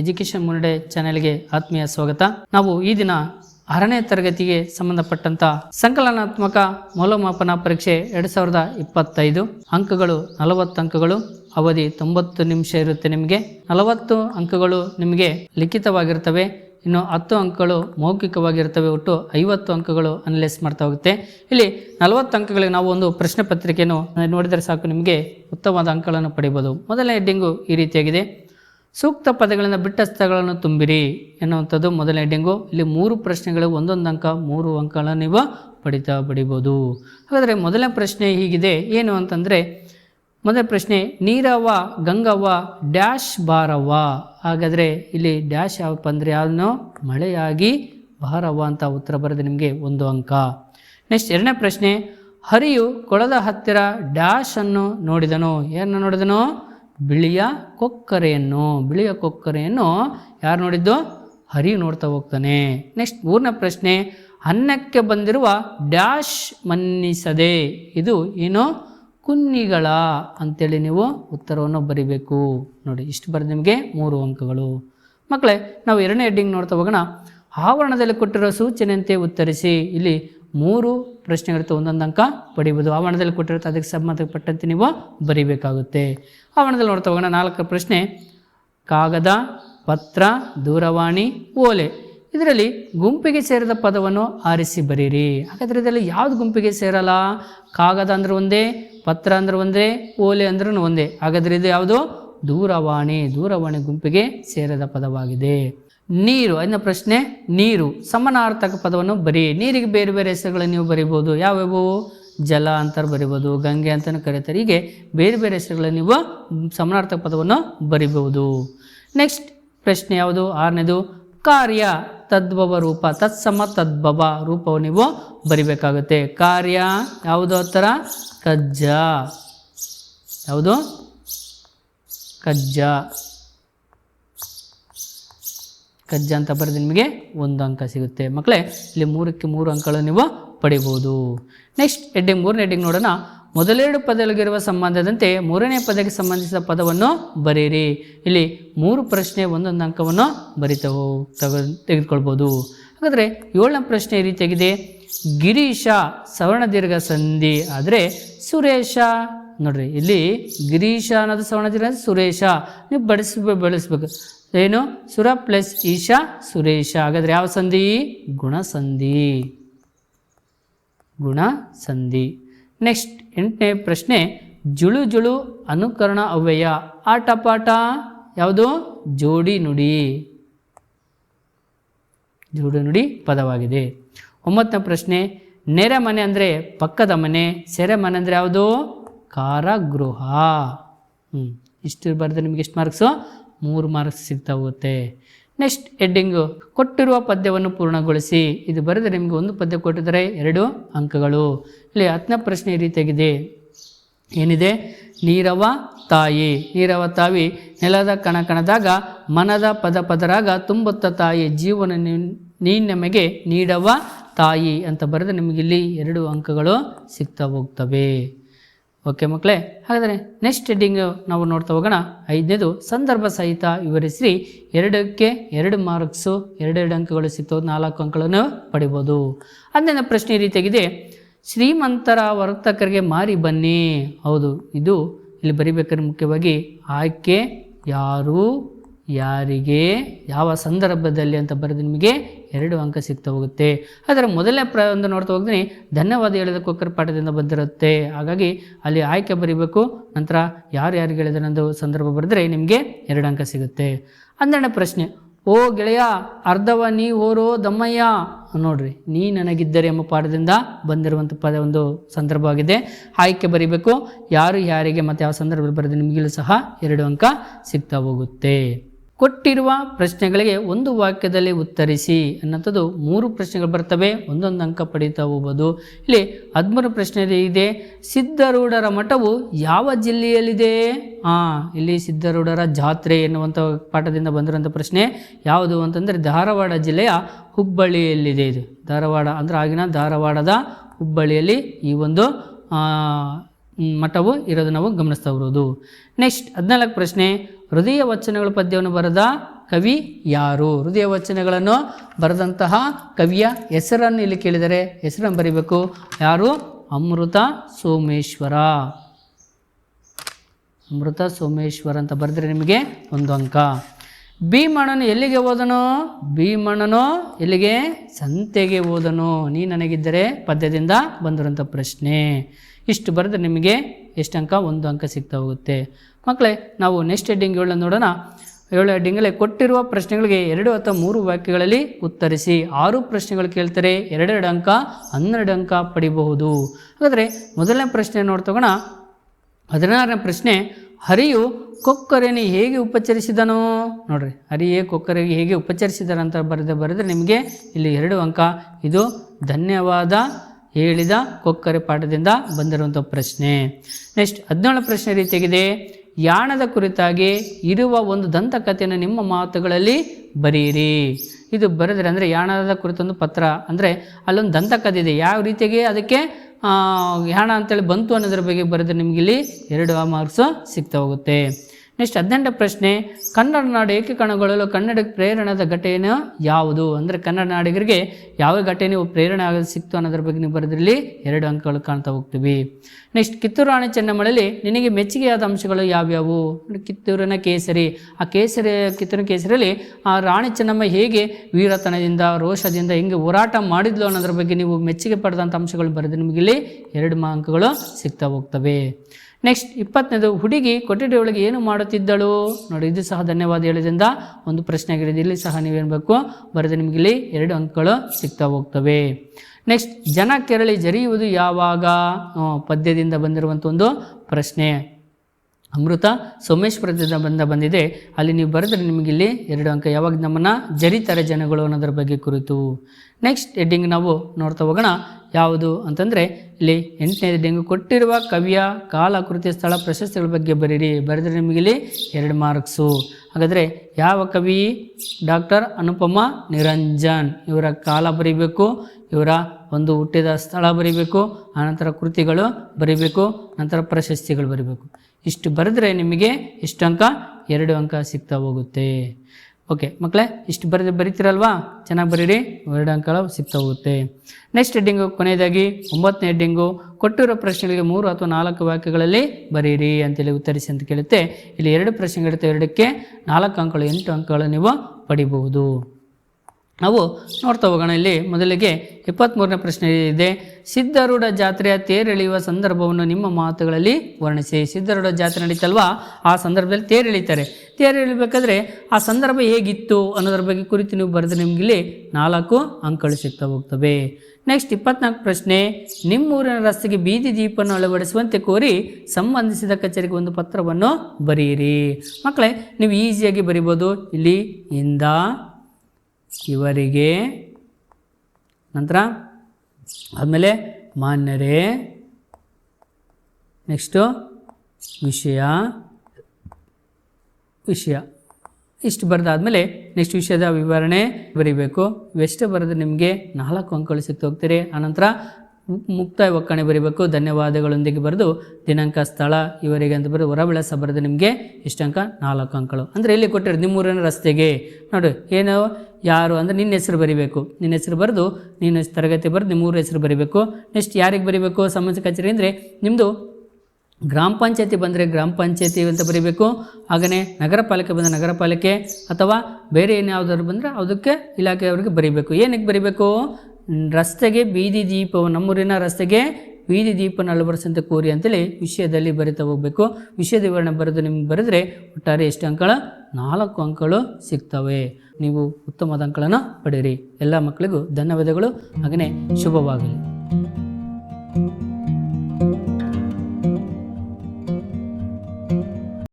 Education ಮುನ್ನಡೆ ಚಾನೆಲ್ಗೆ ಆತ್ಮೀಯ ಸ್ವಾಗತ. ನಾವು ಈ ದಿನ ಆರನೇ ತರಗತಿಗೆ ಸಂಬಂಧಪಟ್ಟಂತ ಸಂಕಲನಾತ್ಮಕ ಮೌಲ್ಯಮಾಪನ ಪರೀಕ್ಷೆ ಎರಡು ಸಾವಿರದ ಇಪ್ಪತ್ತೈದು. ಅಂಕಗಳು ನಲವತ್ತು ಅಂಕಗಳು, ಅವಧಿ ತೊಂಬತ್ತು ನಿಮಿಷ ಇರುತ್ತೆ ನಿಮಗೆ. ನಲವತ್ತು ಅಂಕಗಳು ನಿಮಗೆ ಲಿಖಿತವಾಗಿರ್ತವೆ. ಇನ್ನು ಹತ್ತು ಅಂಕಗಳು ಮೌಖಿಕವಾಗಿರ್ತವೆ, ಒಟ್ಟು ಐವತ್ತು ಅಂಕಗಳು ಅನಲೈಸ್ ಮಾಡ್ತಾ ಹೋಗುತ್ತೆ. ಇಲ್ಲಿ ನಲವತ್ತು ಅಂಕಗಳಿಗೆ ನಾವು ಒಂದು ಪ್ರಶ್ನೆ ಪತ್ರಿಕೆಯನ್ನು ನೋಡಿದರೆ ಸಾಕು, ನಿಮಗೆ ಉತ್ತಮವಾದ ಅಂಕಗಳನ್ನು ಪಡೆಯಬಹುದು ಮೊದಲನೇ ಹೆಡ್ಡಿಂಗು ಈ ರೀತಿಯಾಗಿದೆ. ಸೂಕ್ತ ಪದಗಳಿಂದ ಬಿಟ್ಟ ಸ್ಥಳಗಳನ್ನು ತುಂಬಿರಿ ಎನ್ನುವಂಥದ್ದು ಮೊದಲನೇ ಹೆಡ್ಡಿಂಗು ಇಲ್ಲಿ ಮೂರು ಪ್ರಶ್ನೆಗಳು, ಒಂದೊಂದು ಅಂಕ, ಮೂರು ಅಂಕಗಳನ್ನು ನೀವು ಪಡಿತಾ ಪಡಿಬೋದು. ಹಾಗಾದರೆ ಮೊದಲನೇ ಪ್ರಶ್ನೆ ಹೀಗಿದೆ, ಏನು ಅಂತಂದರೆ, ಮೊದಲ ಪ್ರಶ್ನೆ, ನೀರವ್ವ, ಗಂಗವ್ವ, ಡ್ಯಾಶ್ ಬಾರವ್ವ. ಹಾಗಾದರೆ ಇಲ್ಲಿ ಡ್ಯಾಶ್ ಯಾವಪ್ಪ ಅಂದರೆ ಯಾವನು? ಮಳೆಯಾಗಿ ಬಾರವ್ವ ಅಂತ ಉತ್ತರ ಬರೆದು ನಿಮಗೆ ಒಂದು ಅಂಕ. ನೆಕ್ಸ್ಟ್ ಎರಡನೇ ಪ್ರಶ್ನೆ, ಹರಿಯು ಕೊಳದ ಹತ್ತಿರ ಡ್ಯಾಶ್ ಅನ್ನು ನೋಡಿದನು. ಏನು ನೋಡಿದನು? ಬಿಳಿಯ ಕೊಕ್ಕರೆಯನ್ನು ಬಿಳಿಯ ಕೊಕ್ಕರೆಯನ್ನು ಯಾರು ನೋಡಿದ್ದು? ಹರಿ ನೋಡ್ತಾ ಹೋಗ್ತಾನೆ. ನೆಕ್ಸ್ಟ್ ಮೂರನೇ ಪ್ರಶ್ನೆ, ಅನ್ನಕ್ಕೆ ಬಂದಿರುವ ಡ್ಯಾಶ್ ಮನ್ನಿಸದೆ, ಇದು ಏನು? ಕುನ್ನಿಗಳ ಅಂತೇಳಿ ನೀವು ಉತ್ತರವನ್ನು ಬರಿಬೇಕು. ನೋಡಿ, ಇಷ್ಟು ಬರೆದು ನಿಮಗೆ ಮೂರು ಅಂಕಗಳು. ಮಕ್ಕಳೇ, ನಾವು ಎರಡನೇ ಹೆಡ್ಡಿಂಗ್ ನೋಡ್ತಾ ಹೋಗೋಣ. ಆವರಣದಲ್ಲಿ ಕೊಟ್ಟಿರೋ ಸೂಚನೆಯಂತೆ ಉತ್ತರಿಸಿ. ಇಲ್ಲಿ ಮೂರು ಪ್ರಶ್ನೆಗಳಿರುತ್ತೆ ಒಂದೊಂದು ಅಂಕ ಪಡಿಬೋದು. ಆವರಣದಲ್ಲಿ ಕೊಟ್ಟಿರುತ್ತೆ, ಅದಕ್ಕೆ ಸಂಬಂಧಪಟ್ಟಂತೆ ನೀವು ಬರಿಬೇಕಾಗುತ್ತೆ. ಆವರಣದಲ್ಲಿ ನೋಡ್ತಾ ಹೋಗೋಣ. ನಾಲ್ಕು ಪ್ರಶ್ನೆ. ಕಾಗದ, ಪತ್ರ, ದೂರವಾಣಿ, ಓಲೆ. ಇದರಲ್ಲಿ ಗುಂಪಿಗೆ ಸೇರಿದ ಪದವನ್ನು ಆರಿಸಿ ಬರೀರಿ. ಹಾಗಾದರೆ ಇದರಲ್ಲಿ ಯಾವುದು ಗುಂಪಿಗೆ ಸೇರಲ್ಲ? ಕಾಗದ ಅಂದ್ರೆ ಒಂದೇ, ಪತ್ರ ಅಂದ್ರೆ ಒಂದೇ, ಓಲೆ ಅಂದ್ರೂ ಒಂದೇ. ಹಾಗಾದರೆ ಇದು ಯಾವುದು? ದೂರವಾಣಿ. ದೂರವಾಣಿ ಗುಂಪಿಗೆ ಸೇರದ ಪದವಾಗಿದೆ. ನೀರು ಅದನ್ನ ಪ್ರಶ್ನೆ, ನೀರು. ಸಮನಾರ್ಥಕ ಪದವನ್ನು ಬರಿ ನೀರಿಗೆ ಬೇರೆ ಬೇರೆ ಹೆಸರುಗಳನ್ನು ನೀವು ಬರಿಬೋದು. ಯಾವ್ಯಾವು? ಜಲ ಅಂತ ಬರಿಬೋದು, ಗಂಗೆ ಅಂತಲೂ ಕರೀತಾರೆ. ಹೀಗೆ ಬೇರೆ ಬೇರೆ ಹೆಸರುಗಳನ್ನು ನೀವು ಸಮನಾರ್ಥಕ ಪದವನ್ನು ಬರಿಬಹುದು ನೆಕ್ಸ್ಟ್ ಪ್ರಶ್ನೆ ಯಾವುದು? ಆರನೇದು, ಕಾರ್ಯ, ತದ್ಭವ ರೂಪ, ತತ್ಸಮ ತದ್ಭವ ರೂಪವು ನೀವು ಬರಿಬೇಕಾಗುತ್ತೆ. ಕಾರ್ಯ, ಯಾವುದು ಥರ ಕಜ್ಜ. ಯಾವುದು? ಕಜ್ಜ. ಕಜ್ಜ ಅಂತ ಬರೆದು ನಿಮಗೆ ಒಂದು ಅಂಕ ಸಿಗುತ್ತೆ. ಮಕ್ಕಳೇ, ಇಲ್ಲಿ ಮೂರಕ್ಕೆ ಮೂರು ಅಂಕಗಳನ್ನು ನೀವು ಪಡಿಬೋದು ನೆಕ್ಸ್ಟ್ ಹೆಡ್ಡಿಂಗ್ ಮೂರನೇ ಹೆಡ್ಡಿಂಗ್ ನೋಡೋಣ. ಮೊದಲೆರಡು ಪದಗಳಿಗಿರುವ ಸಂಬಂಧದಂತೆ ಮೂರನೇ ಪದಕ್ಕೆ ಸಂಬಂಧಿಸಿದ ಪದವನ್ನು ಬರೀರಿ ಇಲ್ಲಿ ಮೂರು ಪ್ರಶ್ನೆ ಒಂದೊಂದು ಅಂಕವನ್ನು ಬರಿತಾ ಹೋಗ್- ತಗ ತೆಗೆದುಕೊಳ್ಬೋದು ಹಾಗಾದರೆ ಏಳನೇ ಪ್ರಶ್ನೆ ಈ ರೀತಿಯಾಗಿದೆ ಗಿರೀಶ ಸವರ್ಣ ದೀರ್ಘ ಸಂಧಿ ಆದರೆ ಸುರೇಶ. ನೋಡ್ರಿ, ಇಲ್ಲಿ ಗಿರೀಶ ಅನ್ನೋದು ಸವರ್ಣ ದೀರ್ಘ ಸುರೇಶ. ನೀವು ಬಡಿಸ್ಬೇಕು, ಬೆಳೆಸ್ಬೇಕು. ಏನು? ಸುರ ಪ್ಲಸ್ ಈಶಾ ಸುರೇಶ. ಹಾಗಾದ್ರೆ ಯಾವ ಸಂಧಿ? ಗುಣ ಸಂಧಿ ಗುಣ ಸಂಧಿ ನೆಕ್ಸ್ಟ್ ಎಂಟನೇ ಪ್ರಶ್ನೆ, ಜುಳು ಜುಳು ಅನುಕರಣ ಅವ್ಯಯ. ಆಟ ಪಾಠ ಯಾವುದು? ಜೋಡಿ ನುಡಿ. ಜೋಡಿ ನುಡಿ ಪದವಾಗಿದೆ. ಒಂಬತ್ತನೇ ಪ್ರಶ್ನೆ, ನೆರೆ ಮನೆ ಅಂದರೆ ಪಕ್ಕದ ಮನೆ, ಸೆರೆ ಮನೆ ಅಂದರೆ ಯಾವುದು? ಕಾರಗೃಹ. ಹ್ಞೂ ಇಷ್ಟು ಬರೆದ್ರೆ ನಿಮಗೆ ಎಷ್ಟು ಮಾರ್ಕ್ಸು? ಮೂರು ಮಾರ್ಕ್ಸ್ ಸಿಗ್ತಾ ಹೋಗುತ್ತೆ ನೆಕ್ಸ್ಟ್ ಹೆಡ್ಡಿಂಗು ಕೊಟ್ಟಿರುವ ಪದ್ಯವನ್ನು ಪೂರ್ಣಗೊಳಿಸಿ. ಇದು ಬರೆದರೆ ನಿಮಗೆ ಒಂದು ಪದ್ಯ ಕೊಟ್ಟಿದ್ದಾರೆ ಎರಡು ಅಂಕಗಳು. ಇಲ್ಲಿ ಹತ್ತನೇ ಪ್ರಶ್ನೆ ಈ ರೀತಿಯಾಗಿದೆ. ಏನಿದೆ? ನೀರವ ತಾಯಿ. ನೀರವ ತಾವಿ ನೆಲದ ಕಣ ಕಣದಾಗ ಮನದ ಪದ ಪದರಾಗ ತುಂಬುತ್ತ ತಾಯಿ ಜೀವನ ನೀ- ನಮಗೆ ನೀಡವ ತಾಯಿ ಅಂತ ಬರೆದು ನಿಮಗೆ ಇಲ್ಲಿ ಎರಡು ಅಂಕಗಳು ಸಿಗ್ತಾ ಹೋಗ್ತವೆ. ಓಕೆ ಮಕ್ಕಳೇ, ಹಾಗಾದರೆ ನೆಕ್ಸ್ಟ್ ಹೆಡ್ಡಿಂಗ್ ನಾವು ನೋಡ್ತಾ ಹೋಗೋಣ. ಐದನೇದು, ಸಂದರ್ಭ ಸಹಿತ ವಿವರಿಸಿ ಎರಡಕ್ಕೆ ಎರಡು ಮಾರ್ಕ್ಸು ಎರಡೆರಡು ಅಂಕಗಳು ಸಿಕ್ತು, ನಾಲ್ಕು ಅಂಕಗಳನ್ನು ಪಡಿಬೋದು. ಹದಿನೈದನೇ ಪ್ರಶ್ನೆ ಈ ರೀತಿಯಾಗಿದೆ. ಶ್ರೀಮಂತರ ವರ್ತಕರಿಗೆ ಮಾರಿ ಬನ್ನಿ. ಹೌದು, ಇದು ಇಲ್ಲಿ ಬರಿಬೇಕಾದ್ರೆ ಮುಖ್ಯವಾಗಿ ಆಯ್ಕೆ ಯಾರು? ಯಾರಿಗೆ, ಯಾವ ಸಂದರ್ಭದಲ್ಲಿ ಅಂತ ಬರೆದು ನಿಮಗೆ ಎರಡು ಅಂಕ ಸಿಗ್ತಾ ಹೋಗುತ್ತೆ. ಅದರ ಮೊದಲನೇ ಪ್ರ, ಒಂದು ನೋಡ್ತಾ ಹೋಗ್ತೀನಿ, ಧನ್ಯವಾದ ಹೇಳಿದ ಕೊಕ್ಕರ ಪಾಠದಿಂದ ಬಂದಿರುತ್ತೆ. ಹಾಗಾಗಿ ಅಲ್ಲಿ ಆಯ್ಕೆ ಬರೀಬೇಕು, ನಂತರ ಯಾರು ಯಾರಿಗೆ ಹೇಳಿದನೊಂದು ಸಂದರ್ಭ ಬರೆದ್ರೆ ನಿಮಗೆ ಎರಡು ಅಂಕ ಸಿಗುತ್ತೆ. ಹನ್ನೆರಡನೇ ಪ್ರಶ್ನೆ, ಓ ಗೆಳೆಯ, ಅರ್ಧವ ನೀ ಓರೋ ದಮ್ಮಯ್ಯ. ನೋಡ್ರಿ, ನೀ ನನಗಿದ್ದರೆ ಎಂಬ ಪಾಠದಿಂದ ಬಂದಿರುವಂಥ ಪದ ಒಂದು ಸಂದರ್ಭವಾಗಿದೆ ಆಯ್ಕೆ ಬರೀಬೇಕು, ಯಾರು ಯಾರಿಗೆ ಮತ್ತು ಯಾವ ಸಂದರ್ಭದಲ್ಲಿ ಬರೆದು ನಿಮಗಿಲ್ಲೂ ಸಹ ಎರಡು ಅಂಕ ಸಿಗ್ತಾ ಹೋಗುತ್ತೆ. ಕೊಟ್ಟಿರುವ ಪ್ರಶ್ನೆಗಳಿಗೆ ಒಂದು ವಾಕ್ಯದಲ್ಲಿ ಉತ್ತರಿಸಿ ಅನ್ನೋಂಥದ್ದು ಮೂರು ಪ್ರಶ್ನೆಗಳು ಬರ್ತವೆ, ಒಂದೊಂದು ಅಂಕ ಪಡೀತಾ ಹೋಗ್ಬೋದು. ಇಲ್ಲಿ ಹದಿಮೂರು ಪ್ರಶ್ನೆ ಇದೆ, ಸಿದ್ಧರೂಢರ ಮಠವು ಯಾವ ಜಿಲ್ಲೆಯಲ್ಲಿದೆ? ಹಾಂ ಇಲ್ಲಿ ಸಿದ್ಧರೂಢರ ಜಾತ್ರೆ ಎನ್ನುವಂಥ ಪಾಠದಿಂದ ಬಂದಿರುವಂಥ ಪ್ರಶ್ನೆ, ಯಾವುದು ಅಂತಂದರೆ ಧಾರವಾಡ ಜಿಲ್ಲೆಯ ಹುಬ್ಬಳ್ಳಿಯಲ್ಲಿದೆ ಇದು. ಧಾರವಾಡ ಅಂದರೆ ಆಗಿನ ಧಾರವಾಡದ ಹುಬ್ಬಳ್ಳಿಯಲ್ಲಿ ಈ ಒಂದು ಮಠವು ಇರೋದು ನಾವು ಗಮನಿಸ್ತಾ ಬರೋದು ನೆಕ್ಸ್ಟ್ ಹದಿನಾಲ್ಕು ಪ್ರಶ್ನೆ ಹೃದಯ ವಚನಗಳ ಪದ್ಯವನ್ನು ಬರೆದ ಕವಿ ಯಾರು? ಹೃದಯ ವಚನಗಳನ್ನು ಬರೆದಂತಹ ಕವಿಯ ಹೆಸರನ್ನು ಇಲ್ಲಿ ಕೇಳಿದರೆ ಹೆಸರನ್ನು ಬರೀಬೇಕು. ಯಾರು? ಅಮೃತ ಸೋಮೇಶ್ವರ. ಅಮೃತ ಸೋಮೇಶ್ವರ ಅಂತ ಬರೆದ್ರೆ ನಿಮಗೆ ಒಂದು ಅಂಕ. ಭೀಮಣ್ಣನು ಎಲ್ಲಿಗೆ ಹೋದನು? ಭೀಮಣ್ಣನು ಎಲ್ಲಿಗೆ? ಸಂತೆಗೆ ಹೋದನು. ನೀ ನನಗಿದ್ದರೆ ಪದ್ಯದಿಂದ ಬಂದಿರೋಂಥ ಪ್ರಶ್ನೆ. ಇಷ್ಟು ಬರೆದ್ರೆ ನಿಮಗೆ ಎಷ್ಟು ಅಂಕ? ಒಂದು ಅಂಕ ಸಿಗ್ತಾ ಹೋಗುತ್ತೆ. ಮಕ್ಕಳೇ, ನಾವು ನೆಕ್ಸ್ಟ್ ಹೆಡ್ಡಿಂಗ್ ಏಳನ್ನ ನೋಡೋಣ. ಏಳು ಹೆಡ್ಡಿಂಗಲ್ಲಿ ಕೊಟ್ಟಿರುವ ಪ್ರಶ್ನೆಗಳಿಗೆ ಎರಡು ಅಥವಾ ಮೂರು ವಾಕ್ಯಗಳಲ್ಲಿ ಉತ್ತರಿಸಿ. ಆರು ಪ್ರಶ್ನೆಗಳು ಕೇಳ್ತಾರೆ, ಎರಡೆರಡು ಅಂಕ, ಹನ್ನೆರಡು ಅಂಕ ಪಡಿಬಹುದು. ಹಾಗಾದರೆ ಮೊದಲನೇ ಪ್ರಶ್ನೆ ನೋಡ್ತೋಗೋಣ ಹದಿನಾರನೇ ಪ್ರಶ್ನೆ ಹರಿಯು ಕೊಕ್ಕರೆನಿ ಹೇಗೆ ಉಪಚರಿಸಿದನು ನೋಡ್ರಿ, ಹರಿಯೇ ಕೊಕ್ಕರೆಗೆ ಹೇಗೆ ಉಪಚರಿಸಿದರಂತ ಬರೆದ ಬರೆದ್ರೆ ನಿಮಗೆ ಇಲ್ಲಿ ಎರಡು ಅಂಕ, ಇದು ಧನ್ಯವಾದ ಹೇಳಿದ ಕೊಕ್ಕರೆ ಪಾಠದಿಂದ ಬಂದಿರುವಂಥ ಪ್ರಶ್ನೆ. ನೆಕ್ಸ್ಟ್ ಹದಿನೇಳು ಪ್ರಶ್ನೆ ರೀತಿಯಾಗಿದೆ. ಯಾಣದ ಕುರಿತಾಗಿ ಇರುವ ಒಂದು ದಂತಕಥೆಯನ್ನು ನಿಮ್ಮ ಮಾತುಗಳಲ್ಲಿ ಬರೆಯಿರಿ. ಇದು ಬರೆದ್ರೆ ಅಂದರೆ ಯಾಣದ ಕುರಿತೊಂದು ಪತ್ರ, ಅಂದರೆ ಅಲ್ಲೊಂದು ದಂತಕಥೆ ಇದೆ. ಯಾವ ರೀತಿಯಾಗಿ ಅದಕ್ಕೆ ಯಾಣ ಅಂತೇಳಿ ಬಂತು ಅನ್ನೋದ್ರ ಬಗ್ಗೆ ಬರೆದ್ರೆ ನಿಮಗಿಲ್ಲಿ ಎರಡು ಮಾರ್ಕ್ಸು ಸಿಗ್ತಾ ಹೋಗುತ್ತೆ. ನೆಕ್ಸ್ಟ್ ಹದಿನೆಂಟು ಪ್ರಶ್ನೆ, ಕನ್ನಡ ನಾಡು ಏಕೆ ಕಣಗೊಳ್ಳಲು ಕನ್ನಡಕ್ಕೆ ಪ್ರೇರಣದ ಘಟನೆ ಯಾವುದು? ಅಂದರೆ ಕನ್ನಡ ನಾಡಿಗರಿಗೆ ಯಾವ ಘಟನೆ ಪ್ರೇರಣೆ ಆಗೋದು ಸಿಕ್ತು ಅನ್ನೋದ್ರ ಬಗ್ಗೆ ನೀವು ಬರೆದ್ರಲ್ಲಿ ಎರಡು ಅಂಕಗಳು ಕಾಣ್ತಾ ಹೋಗ್ತೀವಿ. ನೆಕ್ಸ್ಟ್ ಕಿತ್ತೂರು ರಾಣಿ ಚೆನ್ನಮ್ಮಳಲ್ಲಿ ನಿನಗೆ ಮೆಚ್ಚುಗೆಯಾದ ಅಂಶಗಳು ಯಾವ್ಯಾವು? ಕಿತ್ತೂರಿನ ಕೇಸರಿ. ಆ ಕೇಸರಿ, ಕಿತ್ತೂರಿನ ಕೇಸರಿಯಲ್ಲಿ ಆ ರಾಣಿ ಚೆನ್ನಮ್ಮ ಹೇಗೆ ವೀರತನದಿಂದ, ರೋಷದಿಂದ ಹೆಂಗೆ ಹೋರಾಟ ಮಾಡಿದ್ಲು ಅನ್ನೋದ್ರ ಬಗ್ಗೆ ನೀವು ಮೆಚ್ಚುಗೆ ಪಡೆದಂಥ ಅಂಶಗಳು ಬರೆದು ನಿಮಗೆ ಇಲ್ಲಿ ಎರಡು ಅಂಕಗಳು ಸಿಗ್ತಾ ಹೋಗ್ತವೆ. ನೆಕ್ಸ್ಟ್ ಇಪ್ಪತ್ತನೇದು, ಹುಡುಗಿ ಕೊಠಡಿ ಏನು ಮಾಡುತ್ತಿದ್ದಳು? ನೋಡಿ, ಇದು ಸಹ ಧನ್ಯವಾದ ಹೇಳಿದ್ರಿಂದ ಒಂದು ಪ್ರಶ್ನೆ ಆಗಿರೋದು. ಇಲ್ಲಿ ಸಹ ನೀವೇನು ಬೇಕು ಬರೆದು ನಿಮಗೆ ಇಲ್ಲಿ ಎರಡು ಅಂಕಗಳು ಸಿಗ್ತಾ ಹೋಗ್ತವೆ. ನೆಕ್ಸ್ಟ್ ಜನ ಕೆರಳಿ ಜರಿಯುವುದು ಯಾವಾಗ? ಪದ್ಯದಿಂದ ಬಂದಿರುವಂಥ ಒಂದು ಪ್ರಶ್ನೆ. ಅಮೃತ ಸೋಮೇಶ್ವರದಿಂದ ಬಂದ ಬಂದಿದೆ. ಅಲ್ಲಿ ನೀವು ಬರೆದ್ರೆ ನಿಮಗೆ ಇಲ್ಲಿ ಎರಡು ಅಂಕ. ಯಾವಾಗ ನಮ್ಮನ್ನು ಜರಿತಾರೆ ಜನಗಳು ಅನ್ನೋದ್ರ ಬಗ್ಗೆ ಕುರಿತು. ನೆಕ್ಸ್ಟ್ ಎಡ್ಡಿಂಗ್ ನಾವು ನೋಡ್ತಾ ಹೋಗೋಣ. ಯಾವುದು ಅಂತಂದರೆ ಇಲ್ಲಿ ಎಂಟನೇ ಹೆಡ್ಡಿಂಗ್ ಕೊಟ್ಟಿರುವ ಕವಿಯ ಕಾಲ ಕೃತಿ ಸ್ಥಳ ಪ್ರಶಸ್ತಿಗಳ ಬಗ್ಗೆ ಬರೀರಿ. ಬರೆದ್ರೆ ನಿಮಗೆ ಇಲ್ಲಿ ಎರಡು ಮಾರ್ಕ್ಸು. ಹಾಗಾದರೆ ಯಾವ ಕವಿ? ಡಾಕ್ಟರ್ ಅನುಪಮ ನಿರಂಜನ್. ಇವರ ಕಾಲ ಬರೀಬೇಕು, ಇವರ ಒಂದು ಹುಟ್ಟಿದ ಸ್ಥಳ ಬರೀಬೇಕು ಆನಂತರ ಕೃತಿಗಳು ಬರೀಬೇಕು, ನಂತರ ಪ್ರಶಸ್ತಿಗಳು ಬರೀಬೇಕು. ಇಷ್ಟು ಬರೆದ್ರೆ ನಿಮಗೆ ಇಷ್ಟು ಅಂಕ ಎರಡು ಅಂಕ ಸಿಗ್ತಾ ಹೋಗುತ್ತೆ. ಓಕೆ, ಮಕ್ಕಳೇ, ಇಷ್ಟು ಬರೆದು ಬರೀತೀರಲ್ವಾ? ಚೆನ್ನಾಗಿ ಬರೀರಿ ಎರಡು ಅಂಕಗಳು ಸಿಗ್ತಾ ಹೋಗುತ್ತೆ ನೆಕ್ಸ್ಟ್ ಹೆಡ್ಡಿಂಗು ಕೊನೆಯದಾಗಿ ಒಂಬತ್ತನೇ ಹೆಡ್ಡಿಂಗು ಕೊಟ್ಟಿರೋ ಪ್ರಶ್ನೆಗಳಿಗೆ ಮೂರು ಅಥವಾ ನಾಲ್ಕು ವಾಕ್ಯಗಳಲ್ಲಿ ಬರೀರಿ ಅಂತೇಳಿ ಉತ್ತರಿಸಿ ಅಂತ ಕೇಳುತ್ತೆ. ಇಲ್ಲಿ ಎರಡು ಪ್ರಶ್ನೆಗಳಿರುತ್ತೆ ಎರಡಕ್ಕೆ ನಾಲ್ಕು ಅಂಕಗಳು, ಎಂಟು ಅಂಕಗಳು ನೀವು ಪಡಿಬಹುದು. ನಾವು ನೋಡ್ತಾ ಹೋಗೋಣ ಇಲ್ಲಿ. ಮೊದಲಿಗೆ ಇಪ್ಪತ್ತ್ಮೂರನೇ ಪ್ರಶ್ನೆ ಇದೆ. ಸಿದ್ಧಾರೂಢ ಜಾತ್ರೆಯ ತೇರೆಳೆಯುವ ಸಂದರ್ಭವನ್ನು ನಿಮ್ಮ ಮಾತುಗಳಲ್ಲಿ ವರ್ಣಿಸಿ. ಸಿದ್ಧಾರೂಢ ಜಾತ್ರೆ ನಡೀತಲ್ವಾ? ಆ ಸಂದರ್ಭದಲ್ಲಿ ತೇರೆಳಿತಾರೆ ತೇರೆಳಿಬೇಕಾದ್ರೆ ಆ ಸಂದರ್ಭ ಹೇಗಿತ್ತು ಅನ್ನೋದ್ರ ಬಗ್ಗೆ ಕುರಿತು ನೀವು ಬರೆದು ನಿಮ್ಗೆ ಇಲ್ಲಿ ನಾಲ್ಕು ಅಂಕಗಳು ಸಿಗ್ತಾ ಹೋಗ್ತವೆ. ನೆಕ್ಸ್ಟ್ ಇಪ್ಪತ್ನಾಲ್ಕು ಪ್ರಶ್ನೆ. ನಿಮ್ಮೂರಿನ ರಸ್ತೆಗೆ ಬೀದಿ ದೀಪವನ್ನು ಅಳವಡಿಸುವಂತೆ ಕೋರಿ ಸಂಬಂಧಿಸಿದ ಕಚೇರಿಗೆ ಒಂದು ಪತ್ರವನ್ನು ಬರೆಯಿರಿ. ಮಕ್ಕಳೇ, ನೀವು ಈಸಿಯಾಗಿ ಬರಿಬೋದು. ಇಲ್ಲಿ ಇಂದ ಇವರಿಗೆ ನಂತರ ಆಮೇಲೆ ಮಾನ್ಯರೇ ನೆಕ್ಸ್ಟು ವಿಷಯ ವಿಷಯ. ಇಷ್ಟು ಬರೆದಾದ್ಮೇಲೆ ನೆಕ್ಸ್ಟ್ ವಿಷಯದ ವಿವರಣೆ ಬರೀಬೇಕು. ಎಷ್ಟು ಬರೆದು ನಿಮಗೆ ನಾಲ್ಕು ಅಂಕಗಳು ಸಿಕ್ತು ಹೋಗ್ತೀರಿ. ಆನಂತರ ಮುಕ್ತಾಯ ಒಕ್ಕಣೆ ಬರೀಬೇಕು. ಧನ್ಯವಾದಗಳೊಂದಿಗೆ ಬರೆದು ದಿನಾಂಕ, ಸ್ಥಳ, ಇವರಿಗೆ ಅಂತ ಬರೆದು ಹೊರಬಳಸ ಬರೆದು ನಿಮಗೆ ಇಷ್ಟು ಅಂಕ ನಾಲ್ಕು ಅಂಕಗಳು. ಅಂದರೆ ಎಲ್ಲಿ ಕೊಟ್ಟಿರೋದು? ನಿಮ್ಮೂರಿನ ರಸ್ತೆಗೆ. ನೋಡಿ, ಏನು? ಯಾರು ಅಂದರೆ ನಿನ್ನ ಹೆಸರು ಬರೀಬೇಕು. ನಿನ್ನ ಹೆಸರು ಬರೆದು ನಿನ್ನ ತರಗತಿ ಬರೆದು ನಿಮ್ಮೂರ ಹೆಸರು ಬರೀಬೇಕು. ನೆಕ್ಸ್ಟ್ ಯಾರಿಗೆ ಬರೀಬೇಕು? ಸಮಾಜ ಕಚೇರಿ ಅಂದರೆ ನಿಮ್ಮದು ಗ್ರಾಮ ಪಂಚಾಯತಿ ಬಂದರೆ ಗ್ರಾಮ ಪಂಚಾಯತಿ ಅಂತ ಬರೀಬೇಕು. ಹಾಗೆಯೇ ನಗರ ಪಾಲಿಕೆ ಬಂದರೆ ನಗರ ಪಾಲಿಕೆ ಅಥವಾ ಬೇರೆ ಏನ್ಯಾವುದಾದ್ರು ಬಂದರೆ ಅದಕ್ಕೆ ಇಲಾಖೆಯವರಿಗೆ ಬರೀಬೇಕು. ಏನಕ್ಕೆ ಬರೀಬೇಕು? ರಸ್ತೆಗೆ ಬೀದಿ ದೀಪ ನಮ್ಮೂರಿನ ರಸ್ತೆಗೆ ಬೀದಿ ದೀಪನ ಅಳವಡಿಸಂತ ಕೋರಿ ಅಂತೇಳಿ ವಿಷಯದಲ್ಲಿ ಬರಿತಾ ಹೋಗಬೇಕು. ವಿಷಯದ ವಿವರಣೆ ಬರೆದು ನಿಮ್ಗೆ ಬರೆದ್ರೆ ಒಟ್ಟಾರೆ ಎಷ್ಟು ಅಂಕಗಳು ನಾಲ್ಕು ಅಂಕಗಳು ಸಿಗ್ತವೆ. ನೀವು ಉತ್ತಮವಾದ ಅಂಕಗಳನ್ನು ಪಡೆಯಿರಿ. ಎಲ್ಲ ಮಕ್ಕಳಿಗೂ ಧನ್ಯವಾದಗಳು. ಹಾಗೆಯೇ ಶುಭವಾಗಲಿ.